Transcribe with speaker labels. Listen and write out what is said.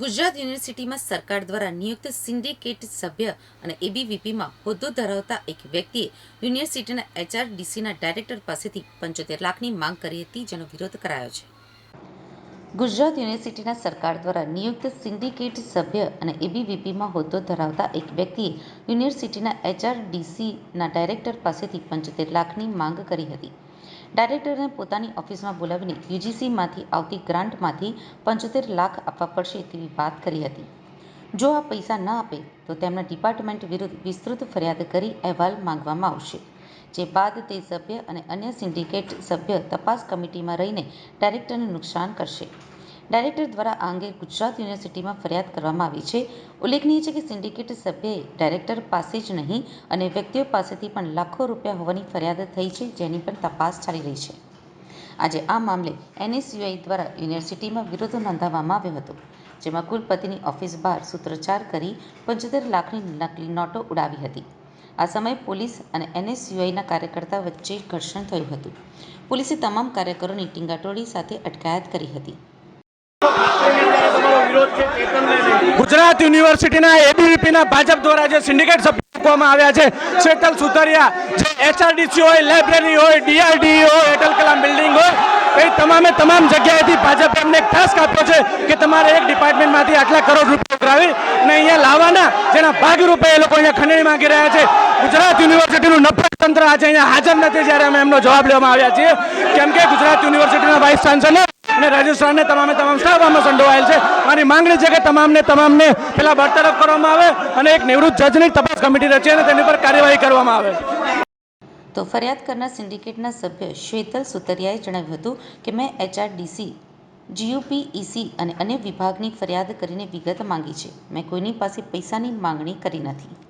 Speaker 1: ગુજરાત યુનિવર્સિટીમાં સરકાર દ્વારા નિયુક્ત સિન્ડિકેટ સભ્ય અને એબીવીપીમાં હોદ્દો ધરાવતા એક વ્યક્તિએ યુનિવર્સિટીના એચઆરડીસીના ડાયરેક્ટર પાસેથી પંચોતેર લાખની માંગ કરી હતી, જેનો વિરોધ કરાયો છે. ગુજરાત યુનિવર્સિટીના સરકાર દ્વારા નિયુક્ત સિન્ડિકેટ સભ્ય અને એબીવીપીમાં હોદ્દો ધરાવતા એક વ્યક્તિએ યુનિવર્સિટીના એચઆરડીસીના ડાયરેક્ટર પાસેથી પંચોતેર લાખની માંગ કરી હતી. ડાયરેક્ટરને પોતાની ઓફિસમાં બોલાવીને યુજીસીમાંથી આવતી ગ્રાન્ટમાંથી પંચોતેર લાખ આપવા પડશે તેવી વાત કરી હતી. જો આ પૈસા ન આપે, તો તેમના ડિપાર્ટમેન્ટ વિરુદ્ધ વિસ્તૃત ફરિયાદ કરી અહેવાલ માંગવામાં આવશે, જે બાદ તે સભ્ય અને અન્ય સિન્ડિકેટ સભ્ય તપાસ કમિટીમાં રહીને ડાયરેક્ટરને નુકસાન કરશે. ડાયરેક્ટર દ્વારા આ અંગે ગુજરાત યુનિવર્સિટીમાં ફરિયાદ કરવામાં આવી છે. ઉલ્લેખનીય છે કે સિન્ડિકેટ સભ્યએ ડાયરેક્ટર પાસે જ નહીં અને વ્યક્તિઓ પાસેથી પણ લાખો રૂપિયા હોવાની ફરિયાદ થઈ છે જેની પણ તપાસ ચાલી રહી છે. આજે આ મામલે એનએસયુઆઈ દ્વારા યુનિવર્સિટીમાં વિરોધ નોંધાવવામાં આવ્યો હતો, જેમાં કુલપતિની ઓફિસ બહાર સૂત્રોચ્ચાર કરી પંચોતેર લાખની નકલી નોટો ઉડાવી હતી. આ સમયે પોલીસ અને એનએસયુઆઈના કાર્યકર્તા વચ્ચે ઘર્ષણ થયું હતું. પોલીસે તમામ કાર્યકરોની ટીંગાટોળી સાથે અટકાયત કરી હતી.
Speaker 2: ગુજરાત યુનિવર્સિટીના એબીવીપીના ભાજપ દ્વારા જે સિન્ડિકેટ સભ્ય મૂકવામાં આવ્યા છે શેતલ સુતરિયા જે એચઆરડીસી હોય, લાઇબ્રેરી હોય ડીઆરડી હોય, અટલ કલામ બિલ્ડિંગ હોય, એ તમામે તમામ જગ્યાએથી ભાજપે અમને એક ટાસ્ક આપ્યો છે કે તમારે એક ડિપાર્ટમેન્ટમાંથી આટલા કરોડ રૂપિયા ઉઘરાવી અને અહીંયા લાવવાના, જેના ભાગરૂપે એ લોકો અહીંયા ખંડણી માંગી રહ્યા છે. ગુજરાત યુનિવર્સિટીનું નફરત તંત્ર આજે અહીંયા હાજર નથી, જ્યારે અમે એમનો જવાબ લેવામાં આવ્યા છીએ. કેમ કે ગુજરાત યુનિવર્સિટીના વાઇસ ચાન્સેલર અને રાજસ્થાનને તમામે તમામ સ્ટાફ આમાં સંડોવાયેલ છે. મારી માંગણી છે કે તમામને તમામને પહેલાં બરતરફ કરવામાં આવે અને એક નિવૃત્ત જજની તપાસ કમિટી રચી અને તેની પર કાર્યવાહી કરવામાં આવે.
Speaker 1: તો ફરિયાદ કરનાર સિન્ડિકેટના સભ્ય શ્વેતલ સુતરિયાએ જણાવ્યું હતું કે મેં એચઆરડીસી, જીયુપીઈસી અને અન્ય વિભાગની ફરિયાદ કરીને વિગત માંગી છે. મેં કોઈની પાસે પૈસાની માંગણી કરી નથી.